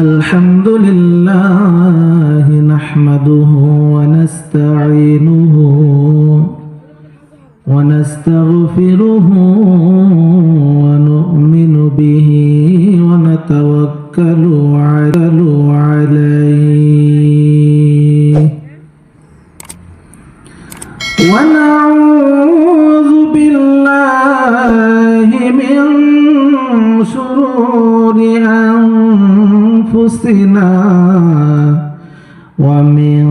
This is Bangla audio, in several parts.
الحمد لله نحمده ونستعينه ونستغفره ونؤمن به ونتوكل أنفسنا ومن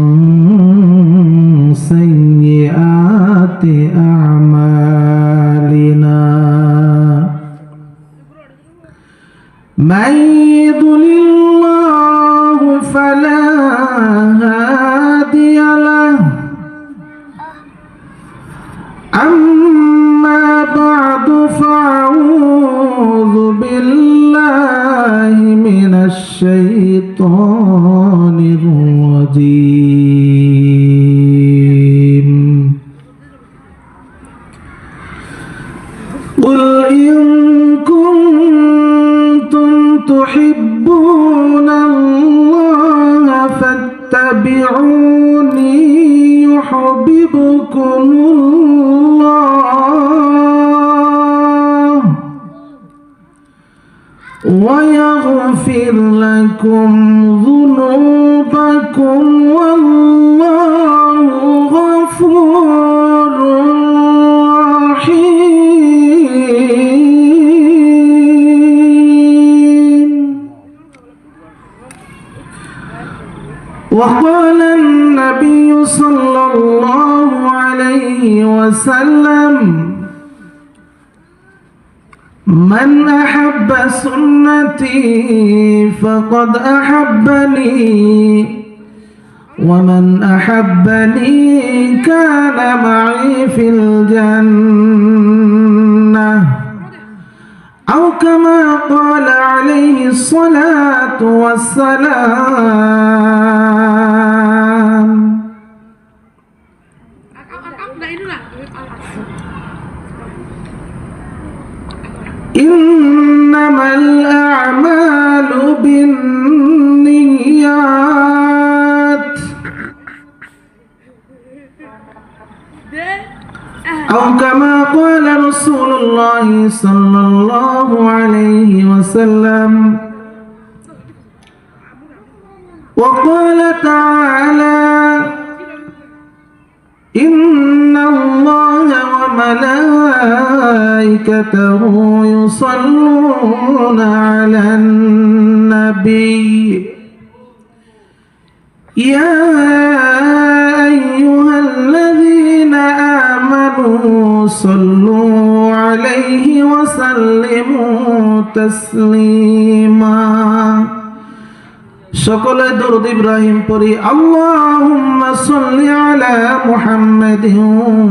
سيئات أعمالنا من يضلل الله فلا هادي له أما بعد فأعوذ بالله من الشيطان الرجيم. قل إن كنتم تحبون الله فاتبعوني يحببكم الله ويغفر لكم ذنوبكم والله غفور رحيم. وقال النبي صلى الله عليه وسلم من أحب سنتي فقد أحبني ومن أحبني كان معي في الجنة. أو كما قال عليه الصلاة والسلام إنما الأعمال بالنيات. أو كما قال رسول الله صلى الله عليه وسلم وقال تعالى إن الله وملائكته يصلون على النبي يا أيها الذين آمنوا صلوا عليه وسلموا تسليما সকলে দরুদ ইব্রাহিম পড়ি আল্লাহুম্মা সাল্লি আলা মুহাম্মাদিন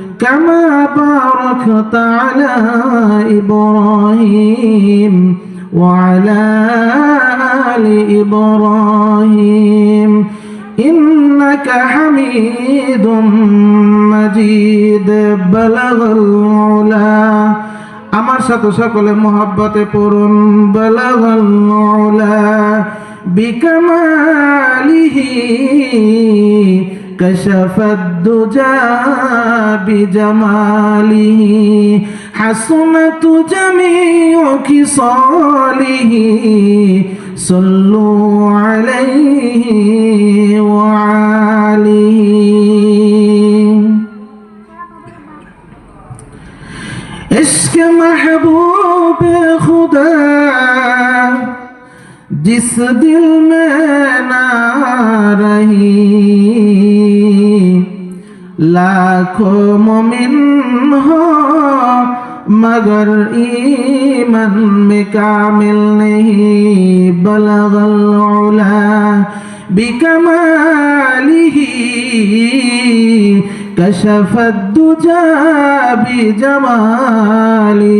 كما باركت على إبراهيم وعلى آل إبراهيم إنك حميد مجيد بلغ العلا আমার সাথে সকলে মোহাব্বতে পূরণ বলগল বিকমালিহি كشف الدجى بجماله حسنة جميع خصاله صلوا عليه وعليه. عشق محبوب خدا जिस दिल में ना रही लाखों मोमिन हो मगर ईमन में कामिल नहीं बलगला बिकमाली कशफत दुजा भी जमाली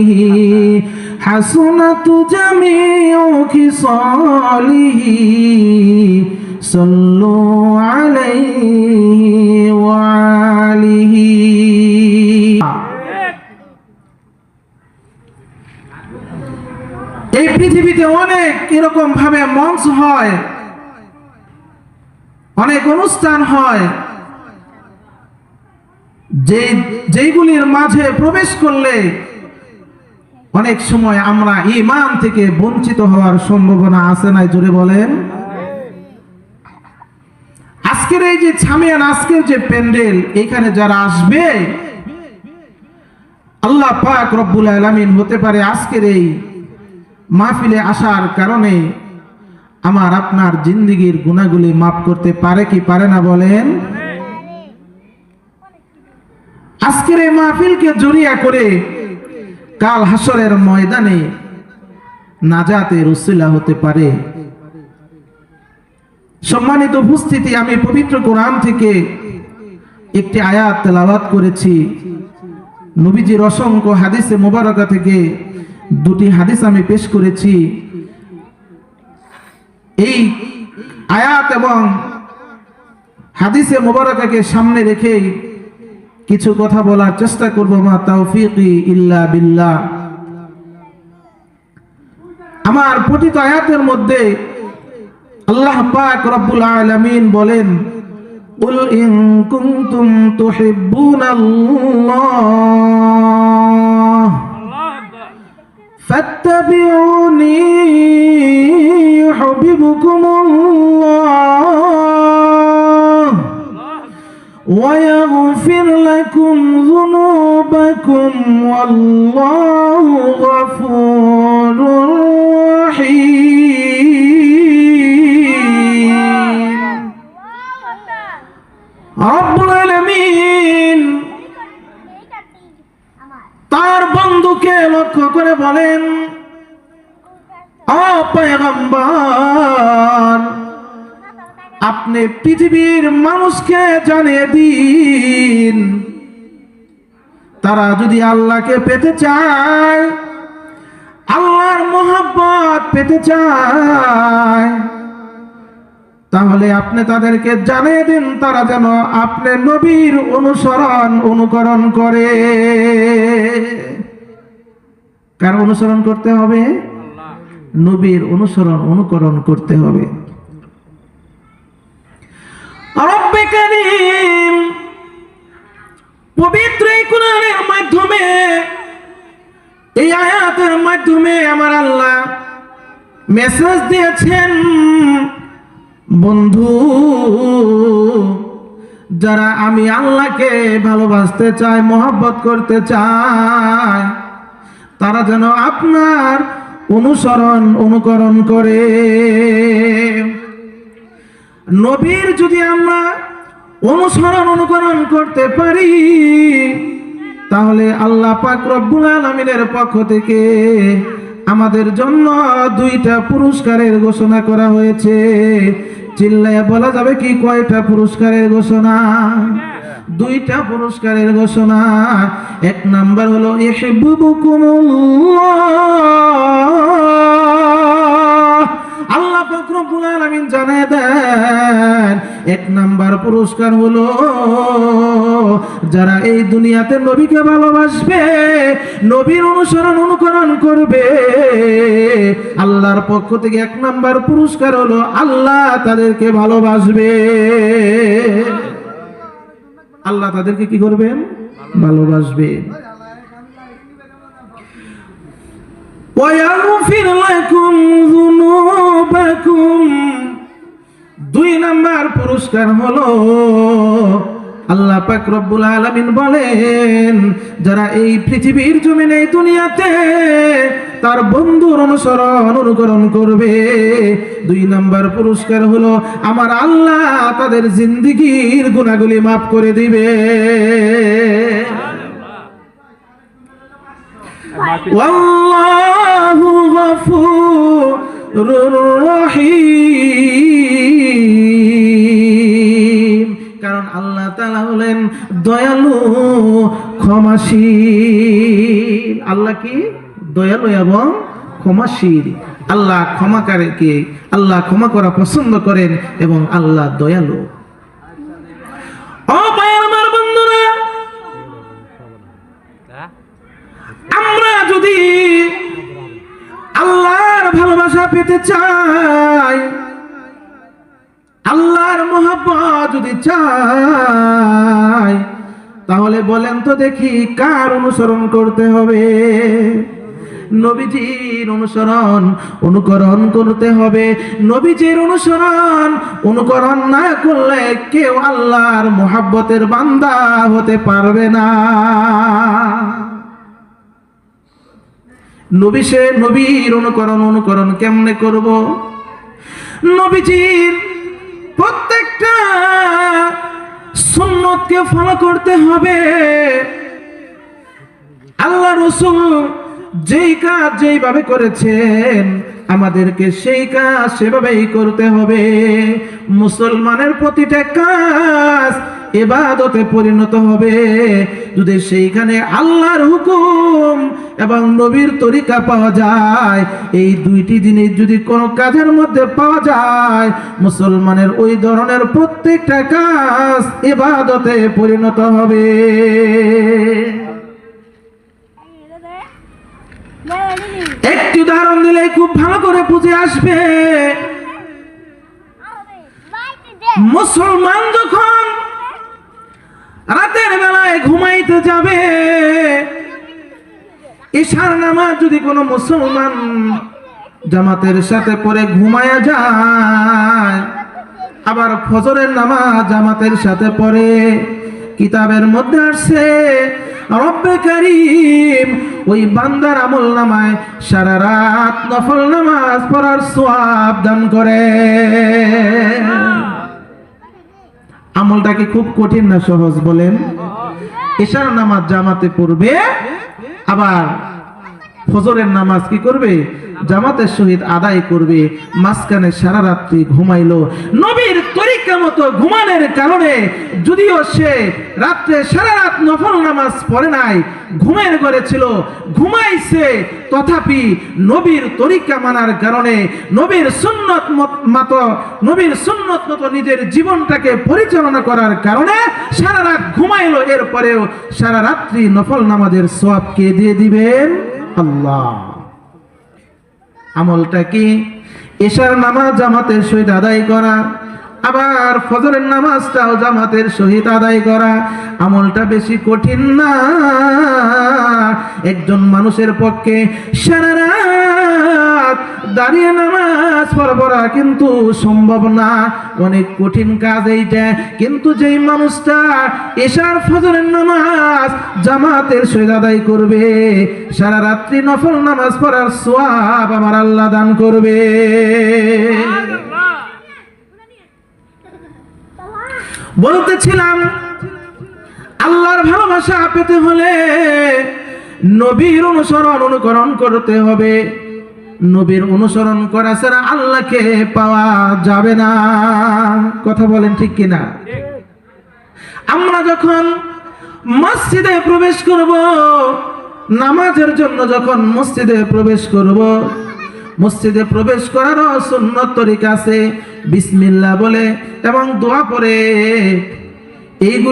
حسنت جميع خصاله صلوا عليه وعليه এই পৃথিবীতে অনেক এরকম ভাবে মঞ্চ হয় অনেক অনুষ্ঠান হয় যে যেগুলির মাঝে প্রবেশ করলে অনেক সময় আমরা ইমান থেকে বঞ্চিত হওয়ার সম্ভাবনা আছে নাই, জোরে বলেন। আজকের এই যে ছামিয়ান, আজকের যে প্যান্ডেল, এখানে যারা আসবে, আল্লাহ পাক রব্বুল আলামিন হতে পারে আজকের এই মাহফিলে আসার কারণে আমার আপনার জিন্দিগির গুণাগুলি মাফ করতে পারে কি পারে না বলেন? আজকের এই মাহফিলকে জড়িয়া করে কাল হাসরের ময়দানে নাজাতের উসিলা হতে পারে। সম্মানিত উপস্থিতি, আমি পবিত্র কোরআন থেকে একটি আয়াত তেলাওয়াত করেছি। নবীজির অসংখ্য হাদিসে মোবারকা থেকে দুটি হাদিস আমি পেশ করেছি। এই আয়াত এবং হাদিসে মোবারকাকে সামনে রেখেই কিছু কথা বলার চেষ্টা করব মা তাওফিকি ইল্লা বিল্লাহ আমার পঠিত আয়াতের মধ্যে আল্লাহ পাক রব্বুল আলামিন বলেন قل إن كنتم تحبون الله فاتبعوني يحببكم الله ويغفر لكم ذنوبكم والله غفور رحيم رب العالمين তার বন্ধুকে লক্ষ্য করে বলেন অপয়গম্বর আপনি পৃথিবীর মানুষকে জানিয়ে দিন। তারা যদি আল্লাহকে পেতে চায় আল্লাহর মোহাব্বত পেতে চায় তাহলে আপনি তাদেরকে জানিয়ে দিন তারা যেন আপনি নবীর অনুসরণ অনুকরণ করে। কার অনুসরণ করতে হবে? নবীর অনুসরণ অনুকরণ করতে হবে রব্বে কারীম পবিত্র কোরআনের মাধ্যমে, এই আয়াতের মাধ্যমে আমার আল্লাহ মেসেজ দিয়েছেন, বন্ধু, যারা আমি আল্লাহকে ভালোবাসতে চাই, মোহাব্বত করতে চায় তারা যেন আপনার অনুসরণ, অনুকরণ করে। নবীর যদি আমরা অনুসরণ অনুকরণ করতে পারি, তাহলে আল্লাহ পাক রব্বুল আলামিনের পক্ষ থেকে আমাদের জন্য দুইটা পুরস্কারের ঘোষণা করা হয়েছে। চিল্লায় বলা যাবে কি কয়টা পুরস্কারের ঘোষণা? দুইটা পুরস্কারের ঘোষণা। এক নাম্বার হলো, ইহিব্বুকুমুল্লাহ। আল্লাহ পাক রব্বুল আলামিন জানিয়ে দেন এক নাম্বার পুরস্কার হলো যারা এই দুনিয়াতে নবীকে ভালোবাসবে নবীর অনুসরণ অনুকরণ করবে আল্লাহর পক্ষ থেকে এক নাম্বার পুরস্কার হলো আল্লাহ তাদেরকে ভালোবাসবে আল্লাহ তাদেরকে কি করবেন ভালোবাসবেন ويغفر لكم ذنوبكم দুই নাম্বার পুরস্কার হলো আল্লাহ পাক রব্বুল আলামিন বলেন যারা এই পৃথিবীর জমিনে এই দুনিয়াতে তার বন্ধুর অনুসরণ অনুকরণ করবে দুই নাম্বার পুরস্কার হলো আমার আল্লাহ তাদের জিন্দিগির গুণাগুলি মাফ করে দিবে والله غفور রহিম কারণ আল্লাহ তালা হলেন দয়ালু, ক্ষমাশীল। আল্লাহ কি? দয়ালু এবং ক্ষমাশীল। আল্লাহ ক্ষমাকারীকে, আল্লাহ ক্ষমা করা পছন্দ করেন এবং আল্লাহ দয়ালু। ভালোবাসা পেতে চাই। আল্লাহর মোহাব্বত যদি চাই, তাহলে বলেন তো দেখি কার অনুসরণ করতে হবে? নবীজির অনুসরণ, অনুকরণ করতে হবে। নবীজির অনুসরণ, অনুকরণ না করলে কেউ আল্লাহর মোহাব্বতের বান্দা হতে পারবে না। নবী সে নবীর অনুকরণ অনুকরণ কেমনে করব? নবীজির প্রত্যেকটা সুন্নতকে ফলো করতে হবে। আল্লাহ রসুল যেই কাজ যেইভাবে করেছেন, আমাদেরকে সেই কাজ সেভাবেই করতে হবে। মুসলমানের প্রতিটা কাজ এবাদতে পরিণত হবে যদি সেইখানে আল্লাহর হুকুম এবং নবীর তরিকা পাওয়া যায় এই দুইটি জিনিস যদি কোনো কাজের মধ্যে পাওয়া যায় মুসলমানের ওই ধরনের প্রত্যেকটা কাজ এবাদতে পরিণত হবে একটি উদাহরণ দিলে খুব ভালো করে বুঝে আসবে মুসলমান যখন রাতের বেলায় ঘুমাইতে যাবে। ঈশার নামাজ যদি কোনো মুসলমান জামাতের সাথে পরে ঘুমায়া যায়, আবার ফজরের নামাজ জামাতের সাথে পড়ে কিতাবের মধ্যে আসছে, রব্বে করিম ওই বান্দার আমল নামায় সারা রাত নফল নামাজ পড়ার সোয়াব দান করে। আমলটা কি খুব কঠিন না সহজ বলেন। এশার নামাজ জামাতে পড়বে আবার ফজরের নামাজ কি করবে? জামাতের সহিত আদায় করবে। মাঝখানে সারা রাত্রি ঘুমাইলো। নবীর তরিকা মতো ঘুমানোর কারণে যদিও সে রাত্রে সারা রাত নফল নামাজ পড়ে নাই, ঘুমের ঘরে ছিল, ঘুমাইছে। তথাপি নবীর তরিকা মানার কারণে নবীর সুন্নত মত- নবীর সুন্নত মতো নিজের জীবনটাকে পরিচালনা করার কারণে সারা রাত ঘুমাইলো। এরপরেও সারা রাত্রি নফল নামাজের সব কে দিয়ে দিবেন? আল্লাহ আমলটা কি? এশার নামাজ জামাতের সহিত আদায় করা? আবার ফজরের নামাজটাও জামাতের সহিত আদায় করা আমলটা বেশি কঠিন না। একজন মানুষের পক্ষে সারা রাত দাঁড়িয়ে নামাজ পড়া কিন্তু সম্ভব না। অনেক কঠিন কাজ এইটা। কিন্তু যেই মানুষটা এশার ফজরের নামাজ জামাতের সহিত আদায় করবে, সারা রাত্রি নফল নামাজ পড়ার সোয়াব আমার আল্লাহ দান করবে। বলতেছিলাম, আল্লাহর ভালোবাসা পেতে হলে নবীর অনুসরণ অনুকরণ করতে হবে। নবীর অনুসরণ করা ছাড়া আল্লাহকে পাওয়া যাবে না। কথা বলেন ঠিক কিনা? আমরা যখন মসজিদে প্রবেশ করব, নামাজের জন্য যখন মসজিদে প্রবেশ করব, মসজিদে প্রবেশ করারও সুন্নত তরিকা আছে। বিসমিল্লাহ বলে এবং দোয়া পরে এইগুলি